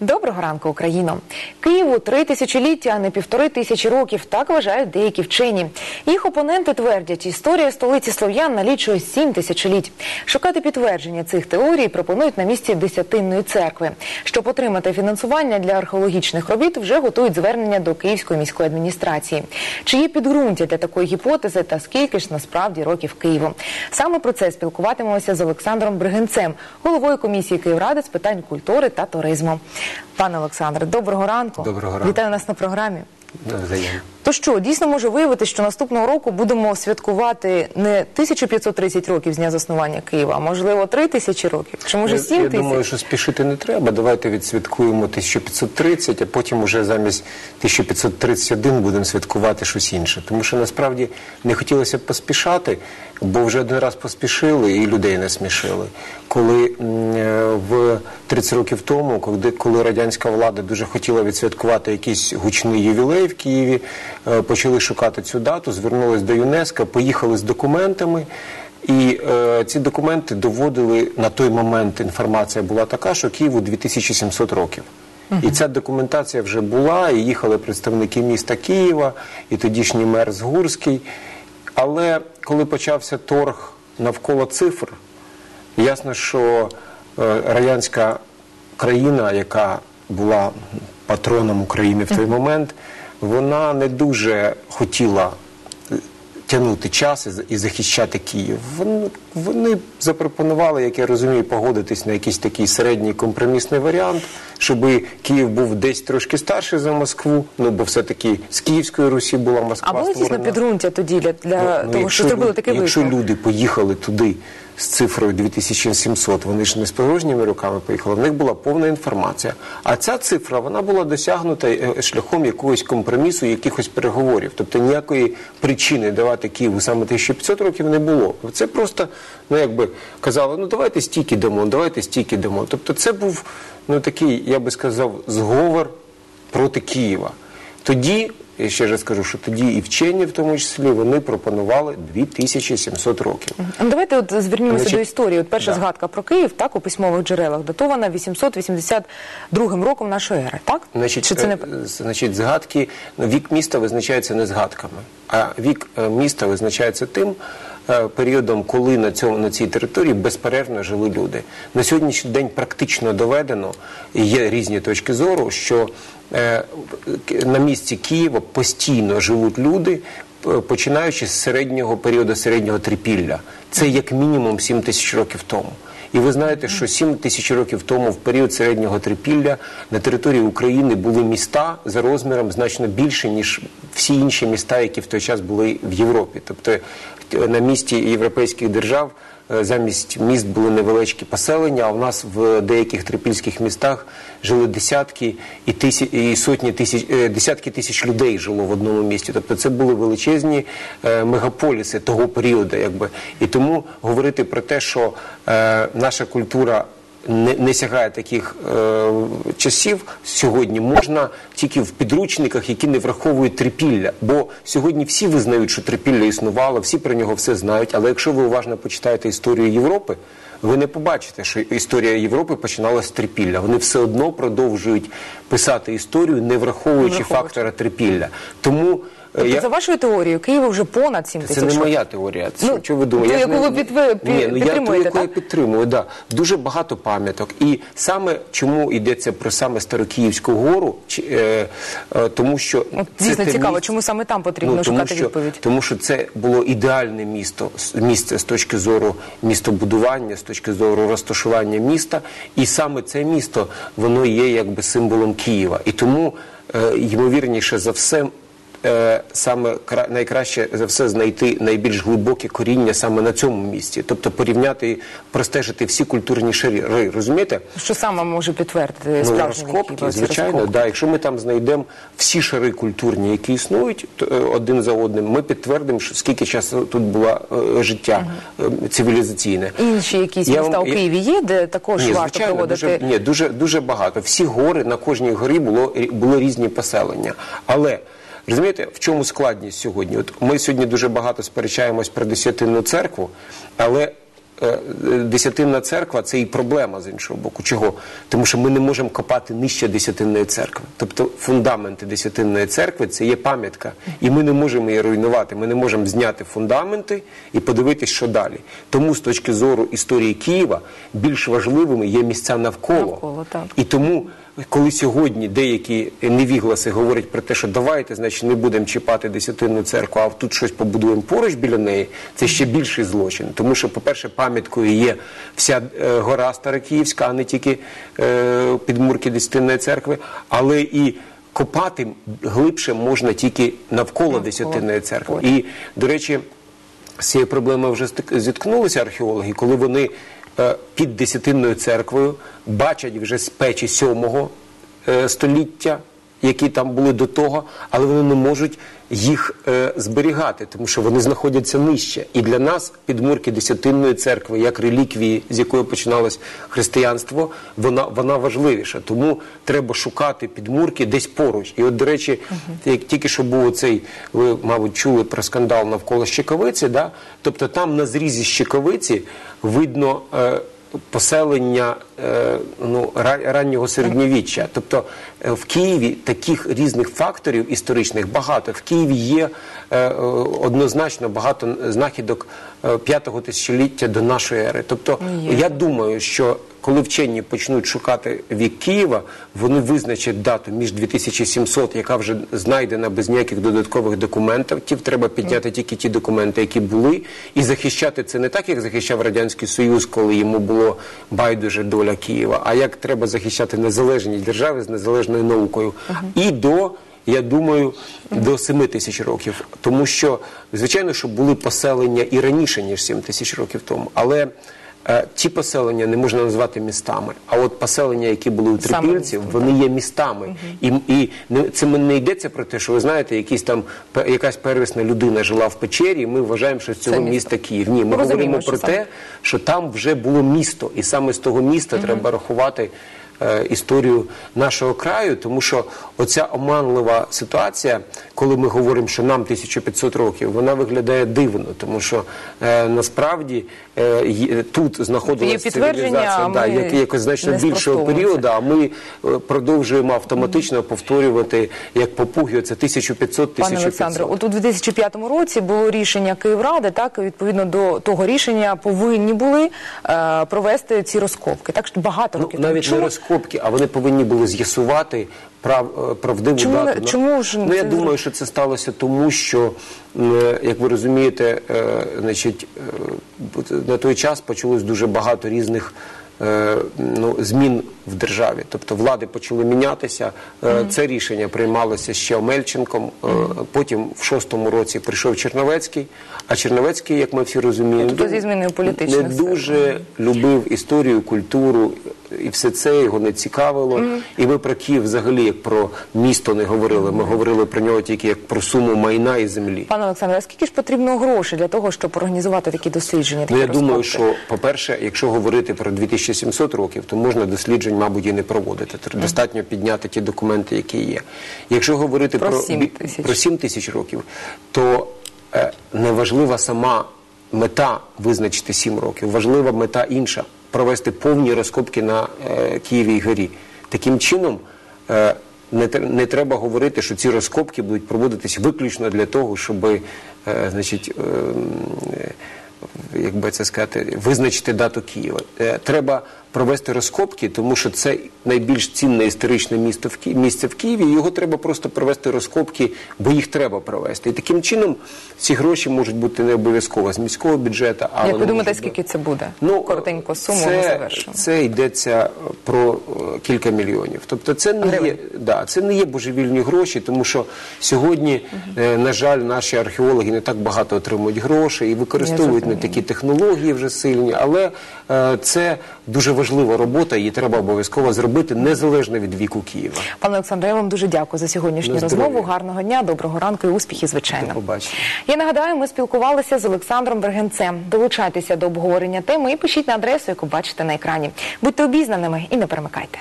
До Доброго ранку, Україно! Києву три тисячоліття, а не півтори тисячі років. Так вважають деякі вчені. Їх опоненти твердять, історія столиці слов'ян налічує сім тисячоліть. Шукати підтвердження цих теорій пропонують на місці десятинної церкви. Щоб отримати фінансування для археологічних робіт, вже готують звернення до Київської міської адміністрації. Чи є підґрунтя для такої гіпотези та скільки ж насправді років Києву? Саме про це спілкуватимемося з Олександром Бригинцем, головою комісії Київради з питань культури та туризму. Пане Олександре, доброго ранку. Доброго ранку. Вітаю нас на програмі. Взаємно. То що дійсно може виявити, що наступного року будемо святкувати не 1530 років з дня заснування Києва, а можливо 3000 років, чи може Я- 7 Я думаю, що спішити не треба. Давайте відсвяткуємо 1530, а потім уже замість 1531 будемо святкувати щось інше. Тому що насправді не хотілося б поспішати, бо вже один раз поспішили і людей не смішили. Коли е, в 30 років тому, коли, коли радянська влада дуже хотіла відсвяткувати якийсь гучний ювілей в Києві, почали шукати цю дату, звернулись до ЮНЕСКО, поїхали з документами. І е, ці документи доводили на той момент. Інформація була така, що Києву 2700 років. І ця документація вже була, і їхали представники міста Києва, і тодішній мер Згурський. Але коли почався торг навколо цифр, ясно, що е, радянська країна, яка була патроном України в той момент, вона не дуже хотіла тягнути час і захищати Київ. Вони, запропонували, як я розумію, погодитись на якийсь такий середній компромісний варіант, щоб Київ був десь трошки старший за Москву. Ну бо все-таки з Київської Русі була Москва. А було дійсно підґрунтя тоді для, для Ну, того, якщо що зробили такий Якщо люди поїхали туди з цифрою 2700, вони ж не з порожніми руками поїхали, в них була повна інформація. А ця цифра вона була досягнута е, шляхом якогось компромісу, якихось переговорів. Тобто ніякої причини давати Києву саме 1500 років не було. Це просто, ну якби казали, ну давайте стільки дамо, давайте стільки дамо. Тобто це був ну такий, я би сказав, зговор проти Києва. Тоді, я ще раз скажу, що тоді і вчені, в тому числі, вони пропонували 2700 років. Ну, Давайте от звернімося Значить, до історії. От перша да. згадка про Київ, так, у письмових джерелах, датована 882 роком нашої ери, так? Значить, Чи це не... е, значить, згадки, ну, вік міста визначається не згадками, а вік е, міста визначається тим періодом, коли на, цьому, на цій території безперервно жили люди. На сьогоднішній день практично доведено, і є різні точки зору, що е, на місці Києва постійно живуть люди, починаючи з середнього періоду середнього трипілля. Це як мінімум 7 тисяч років тому. І ви знаєте, що 7 тисяч років тому, в період середнього трипілля, на території України були міста за розміром значно більше, ніж всі інші міста, які в той час були в Європі. Тобто е, на місці європейських держав е, замість міст були невеличкі поселення, а в нас в деяких трипільських містах жили десятки і, тисяч, і сотні тисяч, е, десятки тисяч людей жило в одному місті. Тобто це були величезні е, мегаполіси того періоду. Якби. І тому говорити про те, що наша культура не, не сягає таких е, часів сьогодні можна тільки в підручниках, які не враховують трипілля. Бо сьогодні всі визнають, що трипілля існувало, всі про нього все знають. Але якщо ви уважно почитаєте історію Європи, ви не побачите, що історія Європи починалася з трипілля. Вони все одно продовжують писати історію, не враховуючи враховуючи. фактора трипілля. Тому Тобто, за вашою теорією, Києву вже понад 7 це не моя теорія. Це, Ну, що ви думаєте? ту, Я яку ви підтвер- Ні, ну, я ту, підтримуєте, яку я так? підтримую, да. Дуже багато пам'яток. І саме чому йдеться про саме Старокиївську гору, чи, е, е, тому що От, це дійсно те цікаво, місце- чому саме там потрібно Ну, тому шукати що, відповідь. Тому що це було ідеальне місто, місце з точки зору містобудування, з точки зору розташування міста. І саме це місто, воно є якби символом Києва. І тому, е, ймовірніше за все, е, саме кра- найкраще за все знайти найбільш глибоке коріння саме на цьому місці, тобто порівняти, простежити всі культурні шари. Розумієте? Що саме може підтвердити Ну, розкопки, звичайно, розкопки? да. Якщо ми там знайдемо всі шари культурні, які існують то, е, один за одним, ми підтвердимо, що скільки часу тут було е, життя е, цивілізаційне. Інші якісь Я міста вам- у Києві є, де також Ні, варто звичайно, проводити дуже, ні, дуже, дуже багато. Всі гори, на кожній горі було, було різні поселення. Але розумієте, в чому складність сьогодні? От ми сьогодні дуже багато сперечаємось про десятинну церкву, але е, десятинна церква це і проблема з іншого боку. Чого? Тому що ми не можемо копати нижче десятинної церкви. Тобто фундаменти десятинної церкви це є пам'ятка, і ми не можемо її руйнувати. Ми не можемо зняти фундаменти і подивитись, що далі. Тому з точки зору історії Києва більш важливими є місця навколо. Навколо, так. І тому, коли сьогодні деякі невігласи говорять про те, що давайте, значить, не будемо чіпати десятинну церкву, а тут щось побудуємо поруч біля неї, це ще більший злочин. Тому що, по-перше, пам'яткою є вся е, гора Старокиївська, а не тільки е, підмурки десятинної церкви, але і копати глибше можна тільки навколо десятинної церкви. І, до речі, з цією проблемою вже зіткнулися археологи, коли вони під десятинною церквою бачать вже з печі сьомого е, століття, які там були до того, але вони не можуть їх е, зберігати, тому що вони знаходяться нижче. І для нас підмурки десятинної церкви, як реліквії, з якої починалось християнство, вона, вона важливіша. Тому треба шукати підмурки десь поруч. І от, до речі, як тільки що був цей, ви, мабуть, чули про скандал навколо Щековиці, да? тобто там на зрізі Щековиці видно. Е, Поселення е, ну, ра- раннього середньовіччя. Тобто в Києві таких різних факторів історичних багато. В Києві є е, е, однозначно багато знахідок е, п'ятого тисячоліття до нашої ери. Тобто Є. я думаю, що коли вчені почнуть шукати вік Києва, вони визначать дату між 2700, яка вже знайдена без ніяких додаткових документів. Ті треба підняти тільки ті документи, які були, і захищати це не так, як захищав радянський союз, коли йому було байдуже доля Києва, а як треба захищати незалежні держави з незалежною наукою і до. Я думаю, до 7 тисяч років, тому що звичайно, що були поселення і раніше ніж 7 тисяч років тому, але е, ті поселення не можна назвати містами. А от поселення, які були у трипільців, місто, вони є містами. І, і не, це не йдеться про те, що ви знаєте, якісь там якась первісна людина жила в печері. і Ми вважаємо, що з цього місто. міста Київ. Ні, ми Розуміємо, говоримо про саме. те, що там вже було місто, і саме з того міста треба рахувати. Е, Історію нашого краю, тому що оця оманлива ситуація, коли ми говоримо, що нам 1500 років, вона виглядає дивно, тому що е, насправді е, тут знаходилася цивілізація да, як, якось значно більшого періоду, а ми продовжуємо автоматично повторювати як попуги. Оце 1500 Пане 1500 Олександре, от у 2005 році було рішення Київради, так і відповідно до того рішення повинні були е, провести ці розкопки. Так що багато Ну, років тому. навіть не Чому? Розкопки, а вони повинні були з'ясувати прав, е, правдиву Чому дату. Ну, чому ж ну, я думаю, що це сталося тому, що, е, як ви розумієте, е, значить, на той час почалось дуже багато різних ну, змін в державі. Тобто влади почали мінятися. Е, Це рішення приймалося ще Омельченком. Е, Потім в шостому році прийшов Черновецький. А Черновецький, як ми всі розуміємо, Тобто не дуже любив історію, культуру, і все це його не цікавило. І ми про Київ взагалі як про місто не говорили. Ми говорили про нього тільки як про суму майна і землі. Пане Олександре, а скільки ж потрібно грошей для того, щоб організувати такі дослідження? Ну, я думаю, що, по-перше, якщо говорити про 2700 років, то можна досліджень, мабуть, і не проводити. Достатньо підняти ті документи, які є. Якщо говорити Про про, 7 тисяч. про 7 тисяч років, то е, неважлива сама мета визначити 7 років, важлива мета інша провести повні розкопки на е, Києвій горі. Таким чином. Е, не, не треба говорити, що ці розкопки будуть проводитись виключно для того, щоб е, значить, е, як би це сказати, визначити дату Києва. Е, Треба провести розкопки, тому що це найбільш цінне історичне місто в Ки... місце в Києві. і Його треба просто провести розкопки, бо їх треба провести. І таким чином ці гроші можуть бути не обов'язково з міського бюджету. А Як ви думаєте, скільки це буде? Ну, Коротенько суму ми це, завершимо. це йдеться про е, кілька мільйонів. Тобто це не Гривень. є, да, це не є божевільні гроші, тому що сьогодні, е, на жаль, наші археологи не так багато отримують грошей і використовують не такі технології вже сильні, але е, це дуже важлива робота, її треба обов'язково зробити незалежно від віку Києва. Пане Олександре, я вам дуже дякую за сьогоднішню На розмову. Гарного дня, доброго ранку і успіхів, звичайно. До. Я нагадаю, ми спілкувалися з Олександром Бергенцем. Долучайтеся до обговорення теми і пишіть на адресу, яку бачите на екрані. Будьте обізнаними і не перемикайте.